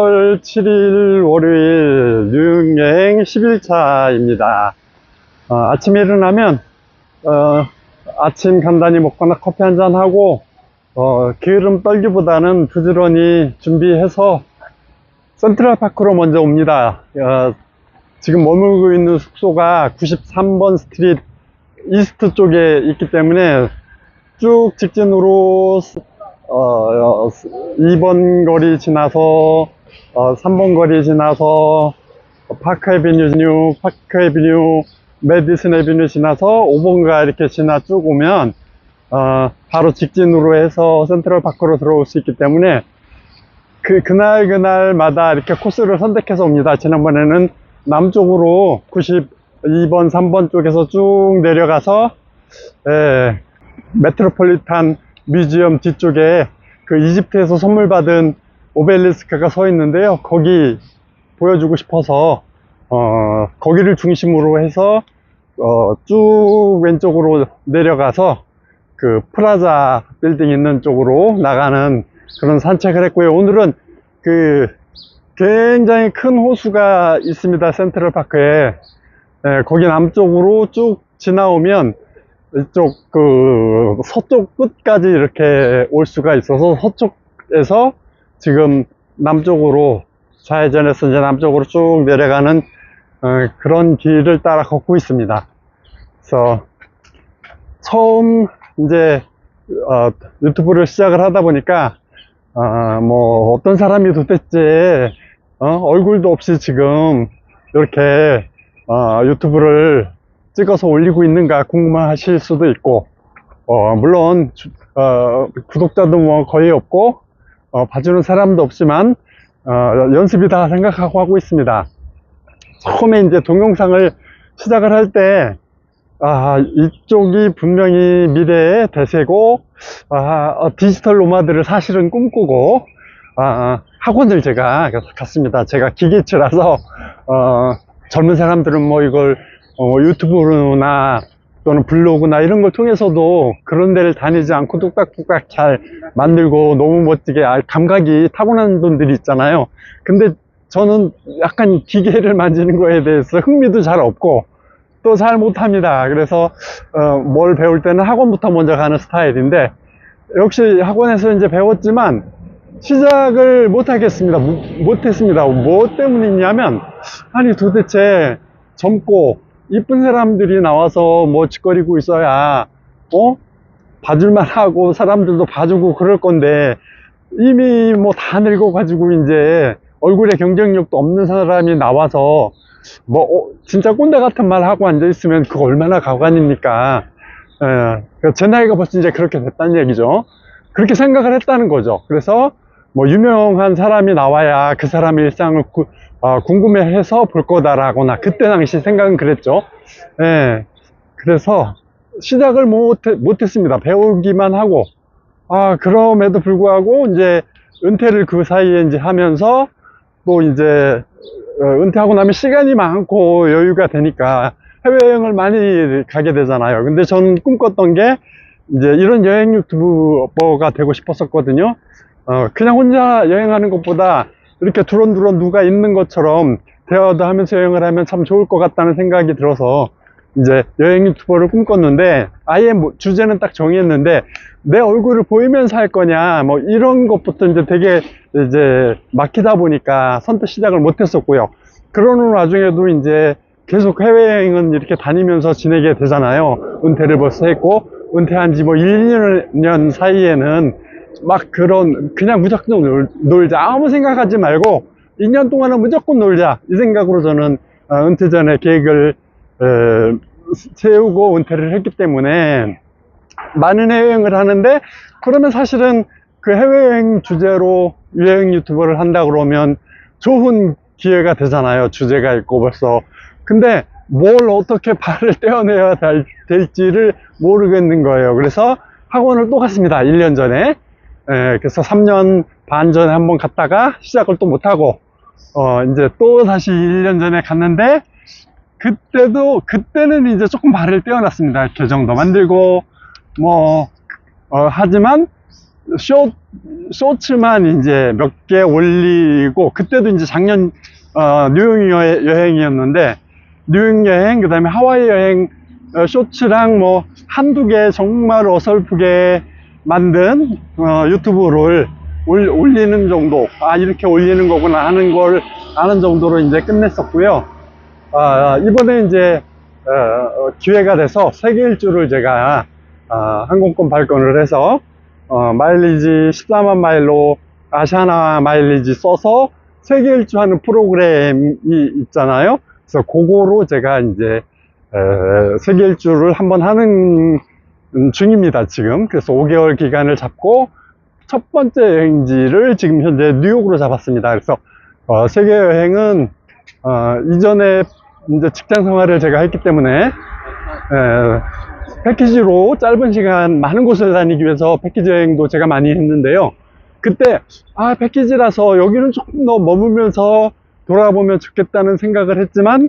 10월 7일 월요일 뉴여행 10일차입니다. 아침에 일어나면 어, 아침 간단히 먹거나 커피 한 잔 하고 어, 게으름 떨기보다는 부지런히 준비해서 센트럴파크로 먼저 옵니다. 어, 지금 머물고 있는 숙소가 93번 스트릿 이스트 쪽에 있기 때문에 쭉 직진으로 어, 어, 2번 거리 지나서 어, 3번 거리 지나서 파크 에비뉴, 파크 에비뉴, 메디슨 에비뉴 지나서 5번가 이렇게 지나 쭉 오면 어, 바로 직진으로 해서 센트럴 파크로 들어올 수 있기 때문에 그, 그날 그날마다 이렇게 코스를 선택해서 옵니다. 지난번에는 남쪽으로 92번, 3번 쪽에서 쭉 내려가서 예, 메트로폴리탄 뮤지엄 뒤쪽에 그 이집트에서 선물 받은 오벨리스크가 서 있는데요. 거기 보여주고 싶어서 어, 거기를 중심으로 해서 어, 쭉 왼쪽으로 내려가서 그 프라자 빌딩 있는 쪽으로 나가는 그런 산책을 했고요. 오늘은 그 굉장히 큰 호수가 있습니다. 센트럴 파크에. 예, 거기 남쪽으로 쭉 지나오면 이쪽 그 서쪽 끝까지 이렇게 올 수가 있어서 서쪽에서 지금 남쪽으로 좌회전해서 이제 남쪽으로 쭉 내려가는 어, 그런 길을 따라 걷고 있습니다. 그래서 처음 이제 어, 유튜브를 시작을 하다 보니까 어, 뭐 어떤 사람이 도대체 어, 얼굴도 없이 지금 이렇게 어, 유튜브를 찍어서 올리고 있는가 궁금하실 수도 있고 어, 물론 주- 어, 구독자도 뭐 거의 없고 어, 봐주는 사람도 없지만 어, 연습이다 생각하고 하고 있습니다. 처음에 이제 동영상을 시작을 할 때 아, 이쪽이 분명히 미래의 대세고 아, 어, 디지털 노마드를 사실은 꿈꾸고 아, 학원을 제가 갔습니다. 제가 기계치라서 어, 젊은 사람들은 뭐 이걸 어, 유튜브나 또는 블로그나 이런 걸 통해서도 그런 데를 다니지 않고 뚝딱뚝딱 잘 만들고 너무 멋지게 알- 감각이 타고난 분들이 있잖아요. 근데 저는 약간 기계를 만지는 거에 대해서 흥미도 잘 없고 또 잘 못합니다. 그래서 어, 뭘 배울 때는 학원부터 먼저 가는 스타일인데 역시 학원에서 이제 배웠지만 시작을 못 하겠습니다. 못 했습니다. 뭐 때문이냐면 아니 도대체 젊고 이쁜 사람들이 나와서 뭐 짓거리고 있어야 어 봐줄만 하고 사람들도 봐주고 그럴 건데 이미 뭐 다 늙어 가지고 이제 얼굴에 경쟁력도 없는 사람이 나와서 뭐 어, 진짜 꼰대 같은 말 하고 앉아 있으면 그거 얼마나 가관입니까? 예, 그제 나이가 벌써 이제 그렇게 됐다는 얘기죠. 그렇게 생각을 했다는 거죠. 그래서 뭐 유명한 사람이 나와야 그 사람의 일상을 구- 어, 궁금해해서 볼 거다라거나 그때 당시 생각은 그랬죠. 예, 그래서 시작을 못, 못했습니다. 배우기만 하고 아 그럼에도 불구하고 이제 은퇴를 그 사이에 이제 하면서 또 이제 어, 은퇴하고 나면 시간이 많고 여유가 되니까 해외여행을 많이 가게 되잖아요. 근데 저는 꿈꿨던 게 이제 이런 여행 유튜버가 되고 싶었었거든요. 어, 그냥 혼자 여행하는 것보다 이렇게 두런두런 누가 있는 것처럼 대화도 하면서 여행을 하면 참 좋을 것 같다는 생각이 들어서 이제 여행 유튜버를 꿈꿨는데 아예 뭐 주제는 딱 정했는데 내 얼굴을 보이면서 할 거냐 뭐 이런 것부터 이제 되게 이제 막히다 보니까 선뜻 시작을 못 했었고요. 그러는 와중에도 이제 계속 해외여행은 이렇게 다니면서 지내게 되잖아요. 은퇴를 벌써 했고 은퇴한 지 뭐 1, 2년 사이에는 막 그런 그냥 무조건 놀, 놀자. 아무 생각하지 말고 2년 동안은 무조건 놀자. 이 생각으로 저는 어, 은퇴 전에 계획을 어, 세우고 은퇴를 했기 때문에 많은 해외여행을 하는데 그러면 사실은 그 해외여행 주제로 여행 유튜버를 한다 그러면 좋은 기회가 되잖아요. 주제가 있고 벌써. 근데 뭘 어떻게 발을 떼어내야 될- 될지를 모르겠는 거예요. 그래서 학원을 또 갔습니다. 1년 전에 예, 그래서 3년 반 전에 한번 갔다가 시작을 또 못하고 어 이제 또 다시 1년 전에 갔는데 그때도 그때는 이제 조금 발을 떼어놨습니다. 계정도 만들고 뭐 어, 하지만 쇼, 쇼츠만 이제 몇 개 올리고, 그때도 이제 작년, 어, 뉴욕 여- 여행이었는데, 뉴욕 여행, 그 다음에 하와이 여행, 어, 쇼츠랑 뭐, 한두 개 정말 어설프게 만든, 어, 유튜브를 올, 올리는 정도, 아, 이렇게 올리는 거구나 하는 걸 아는 정도로 이제 끝냈었고요. 아, 이번에 이제, 어, 어, 기회가 돼서 세계 일주를 제가, 아, 항공권 발권을 해서, 어, 마일리지 14만 마일로 아시아나 마일리지 써서 세계 일주 하는 프로그램이 있잖아요. 그래서 그거로 제가 이제, 에, 세계 일주를 한번 하는 중입니다, 지금. 그래서 5개월 기간을 잡고 첫 번째 여행지를 지금 현재 뉴욕으로 잡았습니다. 그래서, 어, 세계 여행은, 어, 이전에 이제 직장 생활을 제가 했기 때문에, 에, 패키지로 짧은 시간 많은 곳을 다니기 위해서 패키지 여행도 제가 많이 했는데요. 그때, 아, 패키지라서 여기는 조금 더 머물면서 돌아보면 좋겠다는 생각을 했지만,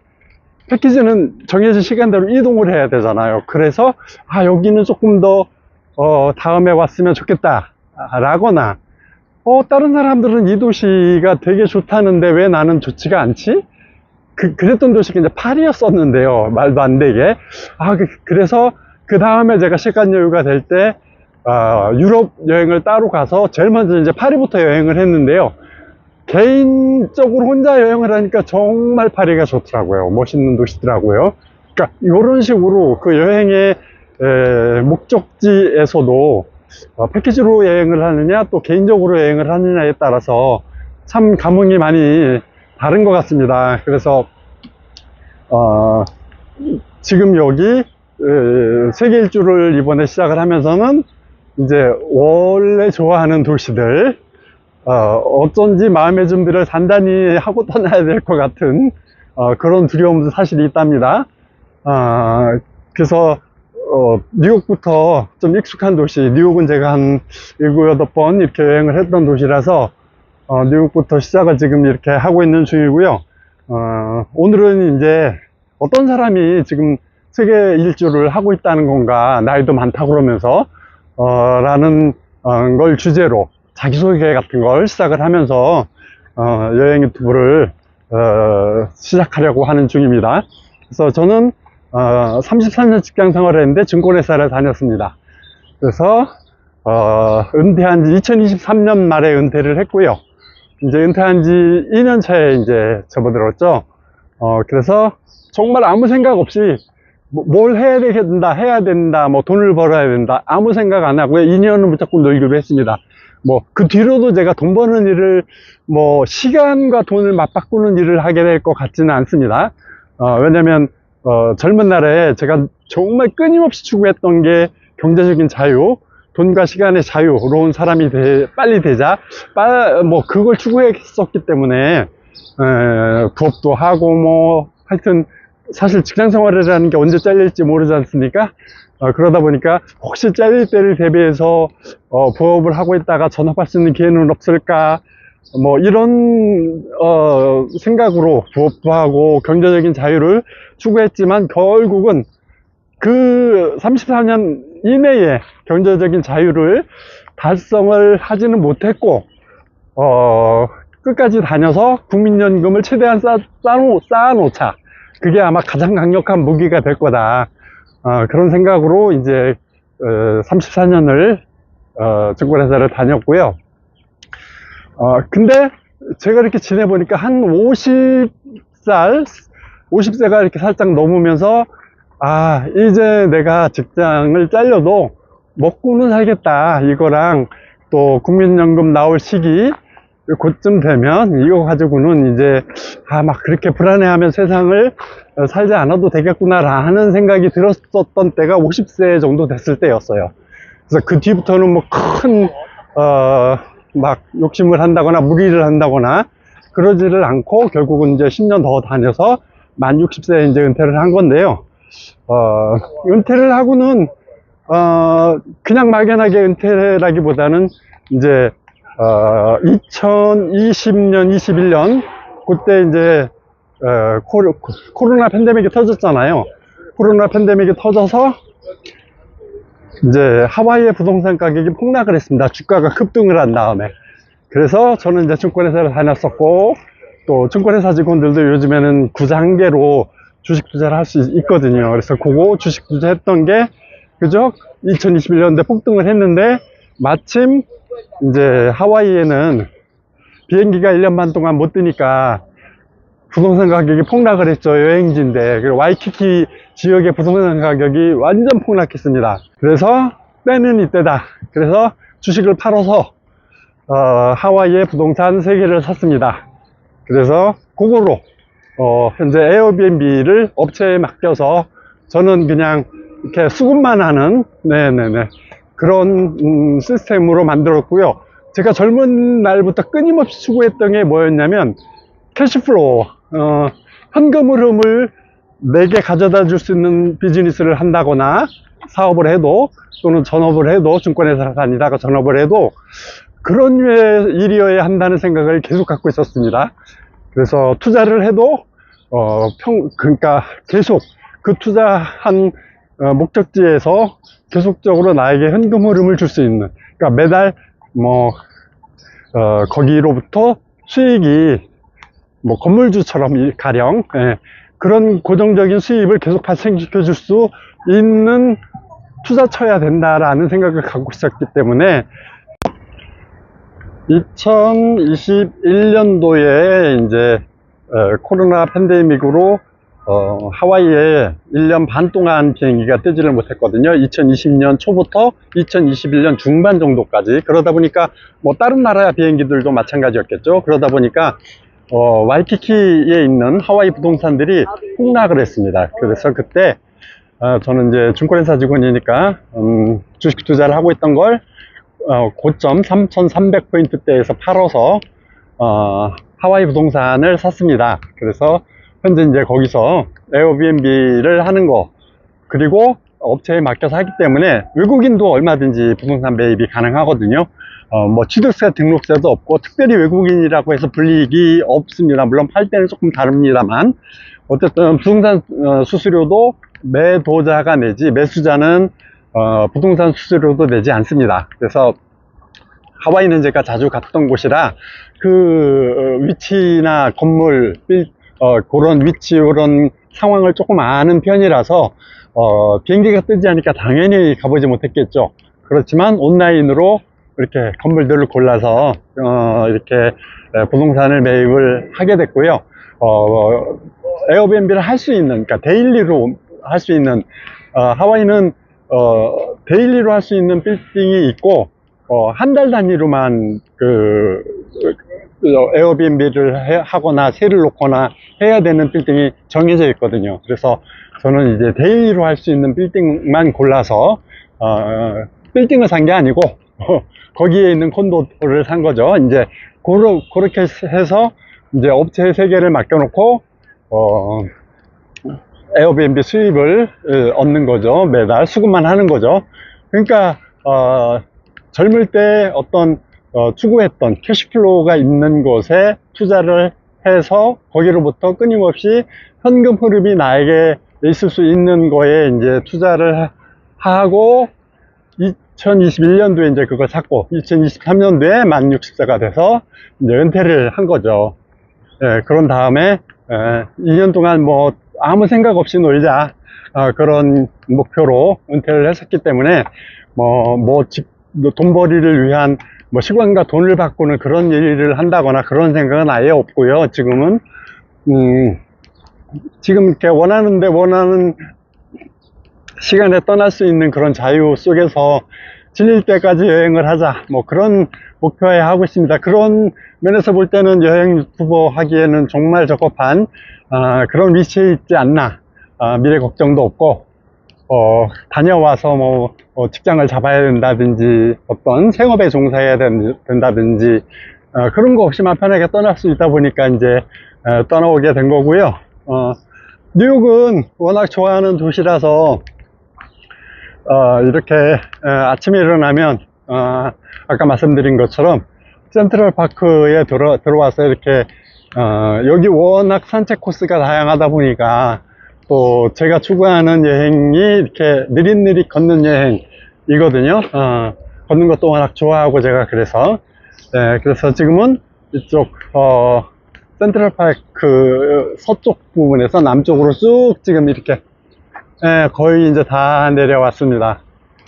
패키지는 정해진 시간대로 이동을 해야 되잖아요. 그래서, 아, 여기는 조금 더, 어, 다음에 왔으면 좋겠다. 라거나, 어, 다른 사람들은 이 도시가 되게 좋다는데 왜 나는 좋지가 않지? 그, 그랬던 도시가 이제 파리였었는데요. 말도 안 되게. 아, 그, 그래서 그 다음에 제가 시간 여유가 될 때, 아, 유럽 여행을 따로 가서 제일 먼저 이제 파리부터 여행을 했는데요. 개인적으로 혼자 여행을 하니까 정말 파리가 좋더라고요. 멋있는 도시더라고요. 그러니까 이런 식으로 그 여행의 에, 목적지에서도 어, 패키지로 여행을 하느냐 또 개인적으로 여행을 하느냐에 따라서 참 감흥이 많이 다른 것 같습니다. 그래서 어, 지금 여기 에, 세계 일주를 이번에 시작을 하면서는 이제 원래 좋아하는 도시들 어, 쩐지 마음의 준비를 단단히 하고 떠나야 될 것 같은 어, 그런 두려움도 사실 있답니다. 아, 그래서 어, 뉴욕부터 좀 익숙한 도시, 뉴욕은 제가 한 7, 8번 이렇게 여행을 했던 도시라서 어, 뉴욕부터 시작을 지금 이렇게 하고 있는 중이고요. 어, 오늘은 이제 어떤 사람이 지금 세계 일주를 하고 있다는 건가, 나이도 많다 그러면서, 어, 라는 어, 걸 주제로 자기소개 같은 걸 시작을 하면서, 어, 여행 유튜브를, 어, 시작하려고 하는 중입니다. 그래서 저는, 어, 33년 직장 생활을 했는데 증권회사를 다녔습니다. 그래서, 어, 은퇴한 지 2023년 말에 은퇴를 했고요. 이제 은퇴한 지 2년 차에 이제 접어들었죠. 어, 그래서 정말 아무 생각 없이 뭐- 뭘 해야 된다, 해야 된다, 뭐 돈을 벌어야 된다, 아무 생각 안 하고요. 2년을 무조건 놀기로 했습니다. 뭐, 그 뒤로도 제가 돈 버는 일을, 뭐, 시간과 돈을 맞바꾸는 일을 하게 될 것 같지는 않습니다. 어, 왜냐면, 어, 젊은 날에 제가 정말 끊임없이 추구했던 게 경제적인 자유, 돈과 시간의 자유로운 사람이 돼- 빨리 되자, 빨, 뭐, 그걸 추구했었기 때문에, 에, 부업도 하고, 뭐, 하여튼, 사실 직장 생활이라는 게 언제 잘릴지 모르지 않습니까? 어, 그러다 보니까 혹시 잘릴 때를 대비해서 어, 부업을 하고 있다가 전업할 수 있는 기회는 없을까? 뭐 이런 어, 생각으로 부업도 하고 경제적인 자유를 추구했지만 결국은 그 34년 이내에 경제적인 자유를 달성을 하지는 못했고 어, 끝까지 다녀서 국민연금을 최대한 쌓, 쌓아놓, 쌓아놓자. 그게 아마 가장 강력한 무기가 될 거다. 어, 그런 생각으로 이제 어, 34년을 어, 증권회사를 다녔고요. 어, 근데 제가 이렇게 지내보니까 한 50살, 50세가 이렇게 살짝 넘으면서 아, 이제 내가 직장을 잘려도 먹고는 살겠다. 이거랑 또 국민연금 나올 시기 그쯤 되면 이거 가지고는 이제 아 막 그렇게 불안해하면 세상을 어, 살지 않아도 되겠구나 하는 생각이 들었었던 때가 50세 정도 됐을 때였어요. 그래서 그 뒤부터는 뭐 큰 어 막 욕심을 한다거나 무리를 한다거나 그러지를 않고 결국은 이제 10년 더 다녀서 만 60세에 이제 은퇴를 한 건데요. 어 은퇴를 하고는 어 그냥 막연하게 은퇴라기보다는 이제 어, 2020년, 21년, 그때 이제, 어, 코로, 코로나 팬데믹이 터졌잖아요. 코로나 팬데믹이 터져서, 이제 하와이의 부동산 가격이 폭락을 했습니다. 주가가 급등을 한 다음에. 그래서 저는 이제 증권회사를 다녔었고, 또 증권회사 직원들도 요즘에는 구장계로 주식 투자를 할 수 있거든요. 그래서 그거 주식 투자 했던 게, 그죠? 2021년도에 폭등을 했는데, 마침 이제 하와이에는 비행기가 1년 반 동안 못 뜨니까 부동산 가격이 폭락을 했죠. 여행지인데. 그리고 와이키키 지역의 부동산 가격이 완전 폭락했습니다. 그래서 때는 이때다. 그래서 주식을 팔아서 어, 하와이의 부동산 3개를 샀습니다. 그래서 그거로 어, 현재 에어비앤비를 업체에 맡겨서 저는 그냥 이렇게 수급만 하는 네네네 그런 음, 시스템으로 만들었고요. 제가 젊은 날부터 끊임없이 추구했던 게 뭐였냐면 캐시플로우 어, 현금 흐름을 내게 가져다 줄 수 있는 비즈니스를 한다거나 사업을 해도 또는 전업을 해도 증권회사를 다니다가 전업을 해도 그런 류의 일이어야 한다는 생각을 계속 갖고 있었습니다. 그래서 투자를 해도 어, 평 그러니까 계속 그 투자한 어, 목적지에서 계속적으로 나에게 현금 흐름을 줄 수 있는 그러니까 매달 뭐 어, 거기로부터 수익이 뭐 건물주처럼 이- 가령 예, 그런 고정적인 수입을 계속 발생시켜 줄 수 있는 투자처야 된다라는 생각을 갖고 있었기 때문에 2021년도에 이제 어, 코로나 팬데믹으로 어, 하와이에 1년 반 동안 비행기가 뜨지를 못했거든요. 2020년 초부터 2021년 중반 정도까지. 그러다 보니까 뭐 다른 나라 비행기들도 마찬가지였겠죠. 그러다 보니까 어, 와이키키에 있는 하와이 부동산들이 폭락을 했습니다. 그래서 그때 어, 저는 이제 증권회사 직원이니까 음, 주식 투자를 하고 있던 걸 어, 고점 3,300포인트대에서 팔아서 어, 하와이 부동산을 샀습니다. 그래서 현재 이제 거기서 에어비앤비를 하는 거 그리고 업체에 맡겨서 하기 때문에 외국인도 얼마든지 부동산 매입이 가능하거든요. 어, 뭐 취득세 등록세도 없고 특별히 외국인이라고 해서 불리기 없습니다. 물론 팔 때는 조금 다릅니다만 어쨌든 부동산 어, 수수료도 매도자가 내지 매수자는 어, 부동산 수수료도 내지 않습니다. 그래서 하와이는 제가 자주 갔던 곳이라 그 어, 위치나 건물 빌- 어, 그런 위치 그런 상황을 조금 아는 편이라서 어, 비행기가 뜨지 않으니까 당연히 가보지 못했겠죠. 그렇지만 온라인으로 이렇게 건물들을 골라서 어, 이렇게 에, 부동산을 매입을 하게 됐고요. 어, 에어비앤비를 할 수 있는, 그러니까 데일리로 할 수 있는 어, 하와이는 어, 데일리로 할 수 있는 빌딩이 있고 어, 한 달 단위로만 그, 그 에어비앤비를 해- 하거나 세를 놓거나 해야 되는 빌딩이 정해져 있거든요. 그래서 저는 이제 데일리로 할 수 있는 빌딩만 골라서 어, 빌딩을 산 게 아니고 거기에 있는 콘도를 산 거죠. 이제 그러, 그렇게 해서 이제 업체 세 개를 맡겨놓고 어, 에어비앤비 수입을 어, 얻는 거죠. 매달 수급만 하는 거죠. 그러니까 어, 젊을 때 어떤 어, 추구했던 캐시플로우가 있는 곳에 투자를 해서 거기로부터 끊임없이 현금 흐름이 나에게 있을 수 있는 거에 이제 투자를 하- 하고 2021년도에 이제 그걸 샀고 2023년도에 만 60세가 돼서 이제 은퇴를 한 거죠. 예, 그런 다음에 예, 2년 동안 뭐 아무 생각 없이 놀자 아, 그런 목표로 은퇴를 했었기 때문에 뭐뭐 돈벌이를 위한 뭐 시간과 돈을 바꾸는 그런 일을 한다거나 그런 생각은 아예 없고요. 지금은 음, 지금 이렇게 원하는데 원하는 시간에 떠날 수 있는 그런 자유 속에서 질릴 때까지 여행을 하자. 뭐 그런 목표에 하고 있습니다. 그런 면에서 볼 때는 여행 유튜버 하기에는 정말 적합한 아, 그런 위치에 있지 않나. 아, 미래 걱정도 없고 어, 다녀와서 뭐 어, 직장을 잡아야 된다든지 어떤 생업에 종사해야 된- 된다든지 어, 그런 거 없이 만 편하게 떠날 수 있다 보니까 이제 어, 떠나오게 된 거고요. 어, 뉴욕은 워낙 좋아하는 도시라서 어, 이렇게 어, 아침에 일어나면 어, 아까 말씀드린 것처럼 센트럴 파크에 들어, 들어와서 이렇게 어, 여기 워낙 산책 코스가 다양하다 보니까 또 제가 추구하는 여행이 이렇게 느릿느릿 걷는 여행 이거든요. 어, 걷는 것도 워낙 좋아하고 제가 그래서 네, 그래서 지금은 이쪽 어, 센트럴파크 서쪽 부분에서 남쪽으로 쭉 지금 이렇게 예, 거의 이제 다 내려왔습니다.